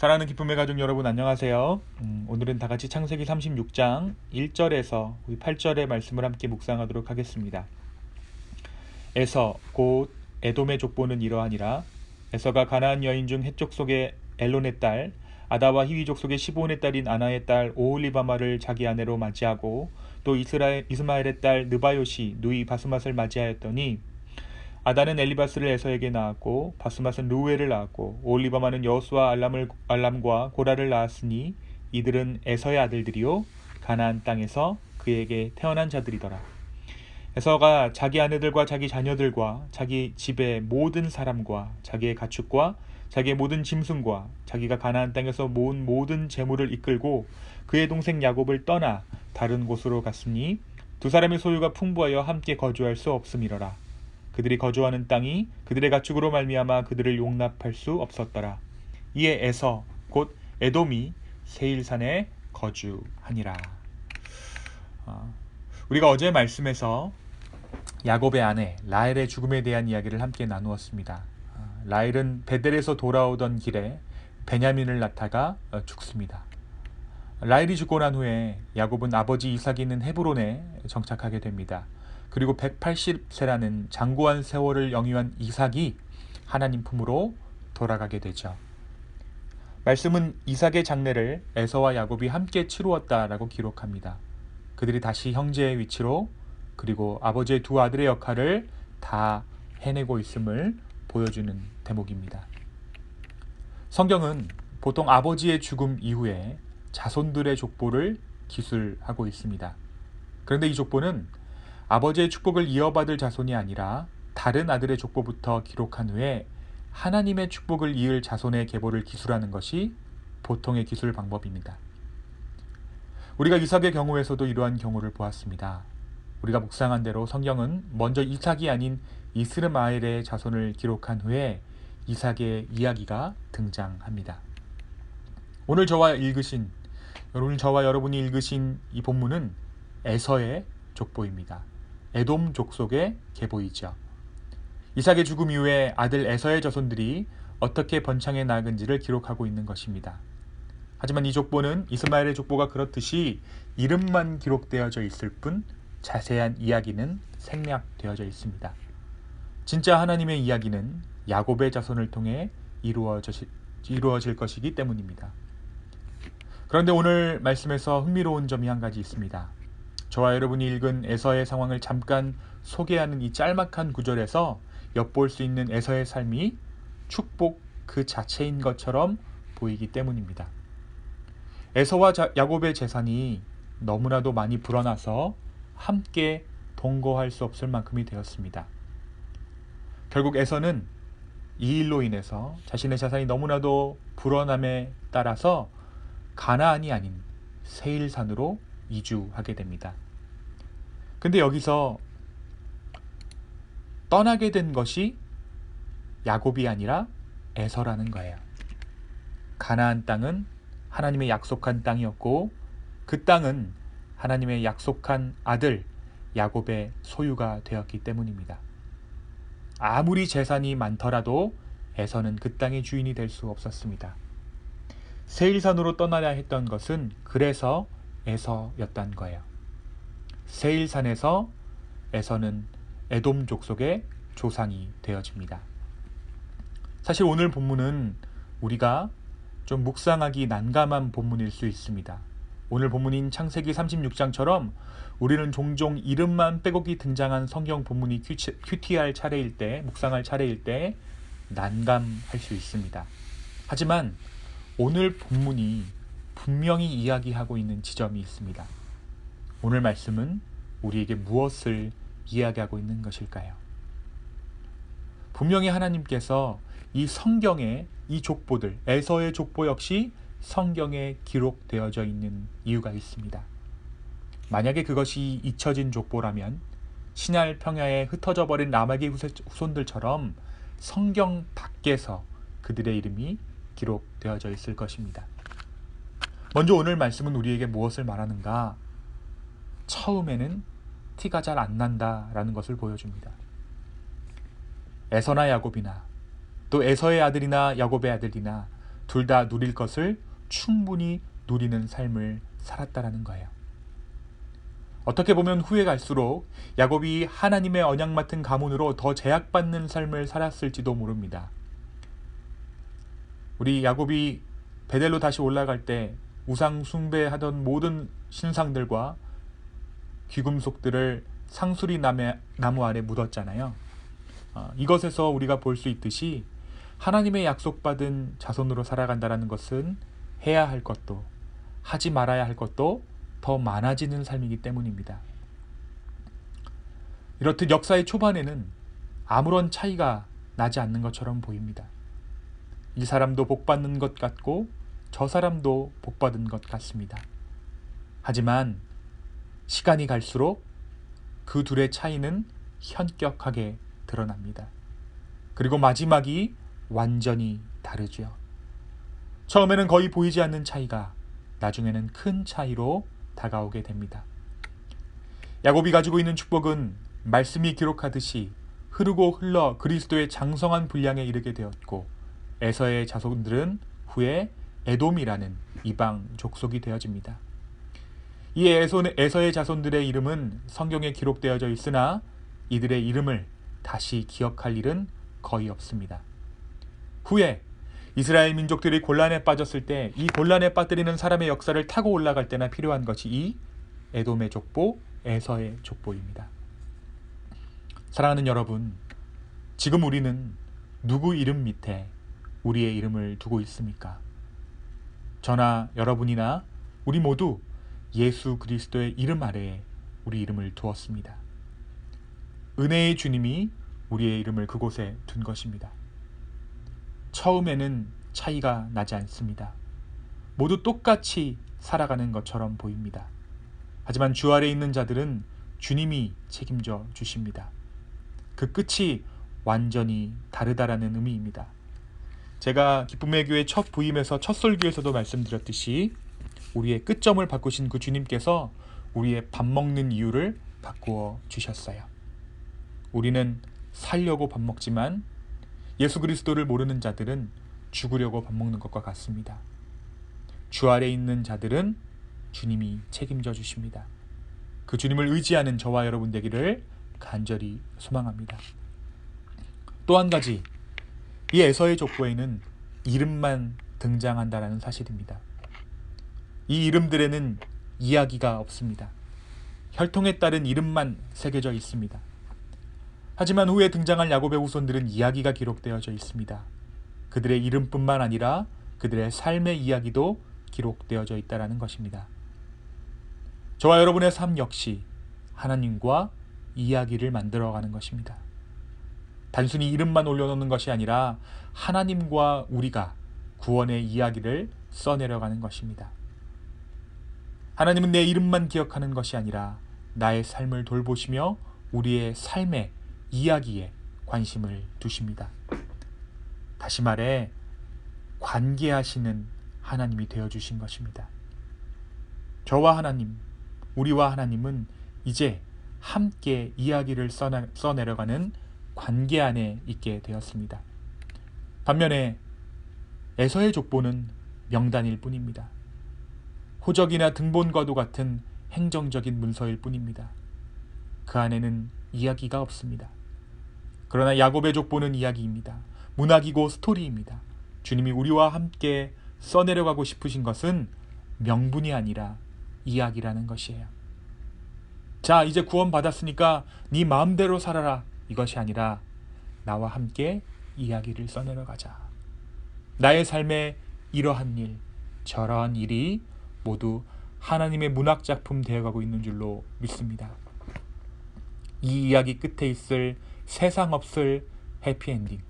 사랑하는 기쁨의 가족 여러분 안녕하세요. 음, 오늘은 다 같이 창세기 36장 1절에서 8절의 말씀을 함께 묵상하도록 하겠습니다. 에서 곧 에돔의 족보는 이러하니라 에서가 가나안 여인 중 해쪽 속의 엘론의 딸 아다와 히위족 속의 시본의 딸인 아나의 딸 오홀리바마를 자기 아내로 맞이하고 또 이스라엘 이스마엘의 딸 느바요시 누이 바스맛을 맞이하였더니 아다는 엘리바스를 에서에게 낳았고 바스맛은 루웨를 낳았고 올리바마는 여수와 알람을, 알람과 고라를 낳았으니 이들은 에서의 아들들이요 가나안 땅에서 그에게 태어난 자들이더라. 에서가 자기 아내들과 자기 자녀들과 자기 집의 모든 사람과 자기의 가축과 자기의 모든 짐승과 자기가 가나안 땅에서 모은 모든 재물을 이끌고 그의 동생 야곱을 떠나 다른 곳으로 갔으니 두 사람의 소유가 풍부하여 함께 거주할 수 없음이러라. 그들이 거주하는 땅이 그들의 가축으로 말미암아 그들을 용납할 수 없었더라. 이에 에서 곧 에돔이 세일산에 거주하니라. 어, 우리가 어제 말씀에서 야곱의 아내 라헬의 죽음에 대한 이야기를 함께 나누었습니다. 어, 라헬은 베델에서 돌아오던 길에 베냐민을 낳다가 어, 죽습니다. 라헬이 죽고 난 후에 야곱은 아버지 이삭이 있는 헤브론에 정착하게 됩니다. 그리고 180세라는 장고한 세월을 영위한 이삭이 하나님 품으로 돌아가게 되죠. 말씀은 이삭의 장례를 에서와 야곱이 함께 치루었다라고 기록합니다. 그들이 다시 형제의 위치로 그리고 아버지의 두 아들의 역할을 다 해내고 있음을 보여주는 대목입니다. 성경은 보통 아버지의 죽음 이후에 자손들의 족보를 기술하고 있습니다. 그런데 이 족보는 아버지의 축복을 이어받을 자손이 아니라 다른 아들의 족보부터 기록한 후에 하나님의 축복을 이을 자손의 계보를 기술하는 것이 보통의 기술 방법입니다. 우리가 이삭의 경우에서도 이러한 경우를 보았습니다. 우리가 묵상한 대로 성경은 먼저 이삭이 아닌 이스르마엘의 자손을 기록한 후에 이삭의 이야기가 등장합니다. 오늘 저와 읽으신 오늘 저와 여러분이 읽으신 이 본문은 에서의 족보입니다. 에돔 족속의 계보이죠. 이삭의 죽음 이후에 아들 에서의 자손들이 어떻게 번창해 나근지를 기록하고 있는 것입니다. 하지만 이 족보는 이스마엘의 족보가 그렇듯이 이름만 기록되어져 있을 뿐 자세한 이야기는 생략되어져 있습니다. 진짜 하나님의 이야기는 야곱의 자손을 통해 이루어질 것이기 때문입니다. 그런데 오늘 말씀에서 흥미로운 점이 한 가지 있습니다. 저와 여러분이 읽은 에서의 상황을 잠깐 소개하는 이 짤막한 구절에서 엿볼 수 있는 에서의 삶이 축복 그 자체인 것처럼 보이기 때문입니다. 에서와 야곱의 재산이 너무나도 많이 불어나서 함께 동거할 수 없을 만큼이 되었습니다. 결국 에서는 이 일로 인해서 자신의 재산이 너무나도 불어남에 따라서 가나안이 아닌 세일산으로 이주하게 됩니다. 근데 여기서 떠나게 된 것이 야곱이 아니라 에서라는 거예요. 가나안 땅은 하나님의 약속한 땅이었고 그 땅은 하나님의 약속한 아들 야곱의 소유가 되었기 때문입니다. 아무리 재산이 많더라도 에서는 그 땅의 주인이 될 수 없었습니다. 세일산으로 떠나야 했던 것은 그래서 에서였단 거예요. 세일산에서 에서는 에돔 족속의 조상이 되어집니다. 사실 오늘 본문은 우리가 좀 묵상하기 난감한 본문일 수 있습니다. 오늘 본문인 창세기 36장처럼 우리는 종종 이름만 빼곡히 등장한 성경 본문이 큐티할 차례일 때, 묵상할 차례일 때 난감할 수 있습니다. 하지만 오늘 본문이 분명히 이야기하고 있는 지점이 있습니다. 오늘 말씀은 우리에게 무엇을 이야기하고 있는 것일까요? 분명히 하나님께서 이 성경의 이 족보들, 에서의 족보 역시 성경에 기록되어져 있는 이유가 있습니다. 만약에 그것이 잊혀진 족보라면 신할 평야에 흩어져 버린 라마의 후손들처럼 성경 밖에서 그들의 이름이 기록되어져 있을 것입니다. 먼저 오늘 말씀은 우리에게 무엇을 말하는가? 처음에는 티가 잘 안 난다라는 것을 보여줍니다. 에서나 야곱이나 또 에서의 아들이나 야곱의 아들이나 둘 다 누릴 것을 충분히 누리는 삶을 살았다라는 거예요. 어떻게 보면 후에 갈수록 야곱이 하나님의 언약 맡은 가문으로 더 제약받는 삶을 살았을지도 모릅니다. 우리 야곱이 베델로 다시 올라갈 때 우상 숭배하던 모든 신상들과 귀금속들을 상수리 나무 아래 묻었잖아요. 어, 이것에서 우리가 볼 수 있듯이 하나님의 약속받은 자손으로 살아간다는 것은 해야 할 것도 하지 말아야 할 것도 더 많아지는 삶이기 때문입니다. 이렇듯 역사의 초반에는 아무런 차이가 나지 않는 것처럼 보입니다. 이 사람도 복 받는 것 같고 저 사람도 복받은 것 같습니다. 하지만 시간이 갈수록 그 둘의 차이는 현격하게 드러납니다. 그리고 마지막이 완전히 다르죠. 처음에는 거의 보이지 않는 차이가 나중에는 큰 차이로 다가오게 됩니다. 야곱이 가지고 있는 축복은 말씀이 기록하듯이 흐르고 흘러 그리스도의 장성한 분량에 이르게 되었고 에서의 자손들은 후에 에돔이라는 이방 족속이 되어집니다. 이 에서의 자손들의 이름은 성경에 기록되어져 있으나 이들의 이름을 다시 기억할 일은 거의 없습니다. 후에 이스라엘 민족들이 곤란에 빠졌을 때 이 곤란에 빠뜨리는 사람의 역사를 타고 올라갈 때나 필요한 것이 이 에돔의 족보, 에서의 족보입니다. 사랑하는 여러분, 지금 우리는 누구 이름 밑에 우리의 이름을 두고 있습니까? 저나 여러분이나 우리 모두 예수 그리스도의 이름 아래에 우리 이름을 두었습니다. 은혜의 주님이 우리의 이름을 그곳에 둔 것입니다. 처음에는 차이가 나지 않습니다. 모두 똑같이 살아가는 것처럼 보입니다. 하지만 주 아래 있는 자들은 주님이 책임져 주십니다. 그 끝이 완전히 다르다라는 의미입니다. 제가 기쁨의 교회 첫 부임에서 첫 설교에서도 말씀드렸듯이 우리의 끝점을 바꾸신 그 주님께서 우리의 밥 먹는 이유를 바꾸어 주셨어요. 우리는 살려고 밥 먹지만 예수 그리스도를 모르는 자들은 죽으려고 밥 먹는 것과 같습니다. 주 아래 있는 자들은 주님이 책임져 주십니다. 그 주님을 의지하는 저와 여러분 되기를 간절히 소망합니다. 또 한 가지 이 에서의 족보에는 이름만 등장한다라는 사실입니다. 이 이름들에는 이야기가 없습니다. 혈통에 따른 이름만 새겨져 있습니다. 하지만 후에 등장할 야곱의 후손들은 이야기가 기록되어져 있습니다. 그들의 이름뿐만 아니라 그들의 삶의 이야기도 기록되어져 있다는 것입니다. 저와 여러분의 삶 역시 하나님과 이야기를 만들어가는 것입니다. 단순히 이름만 올려놓는 것이 아니라 하나님과 우리가 구원의 이야기를 써내려가는 것입니다. 하나님은 내 이름만 기억하는 것이 아니라 나의 삶을 돌보시며 우리의 삶의 이야기에 관심을 두십니다. 다시 말해, 관계하시는 하나님이 되어주신 것입니다. 저와 하나님, 우리와 하나님은 이제 함께 이야기를 써내려가는 관계 안에 있게 되었습니다. 반면에 에서의 족보는 명단일 뿐입니다. 호적이나 등본과도 같은 행정적인 문서일 뿐입니다. 그 안에는 이야기가 없습니다. 그러나 야곱의 족보는 이야기입니다. 문학이고 스토리입니다. 주님이 우리와 함께 써내려가고 싶으신 것은 명분이 아니라 이야기라는 것이에요. 자, 이제 구원 받았으니까 네 마음대로 살아라. 이것이 아니라 나와 함께 이야기를 써내려 가자. 나의 삶에 이러한 일, 저러한 일이 모두 하나님의 문학 작품 되어가고 있는 줄로 믿습니다. 이 이야기 끝에 있을 세상 없을 해피엔딩,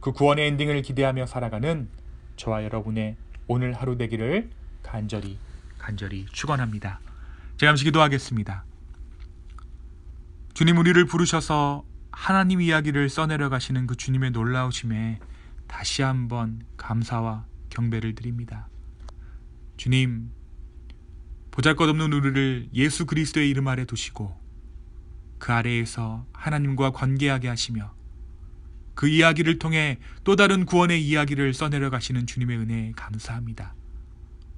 그 구원의 엔딩을 기대하며 살아가는 저와 여러분의 오늘 하루 되기를 간절히 간절히 축원합니다. 제가 잠시 기도하겠습니다. 주님 우리를 부르셔서 하나님 이야기를 써내려 가시는 그 주님의 놀라우심에 다시 한번 감사와 경배를 드립니다. 주님, 보잘것없는 우리를 예수 그리스도의 이름 아래 두시고 그 아래에서 하나님과 관계하게 하시며 그 이야기를 통해 또 다른 구원의 이야기를 써내려 가시는 주님의 은혜에 감사합니다.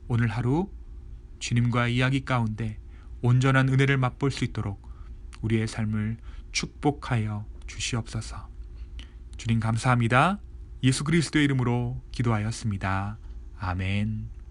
오늘 하루 주님과 이야기 가운데 온전한 은혜를 맛볼 수 있도록 우리의 삶을 축복하여 주시옵소서. 주님 감사합니다. 예수 그리스도의 이름으로 기도하였습니다. 아멘.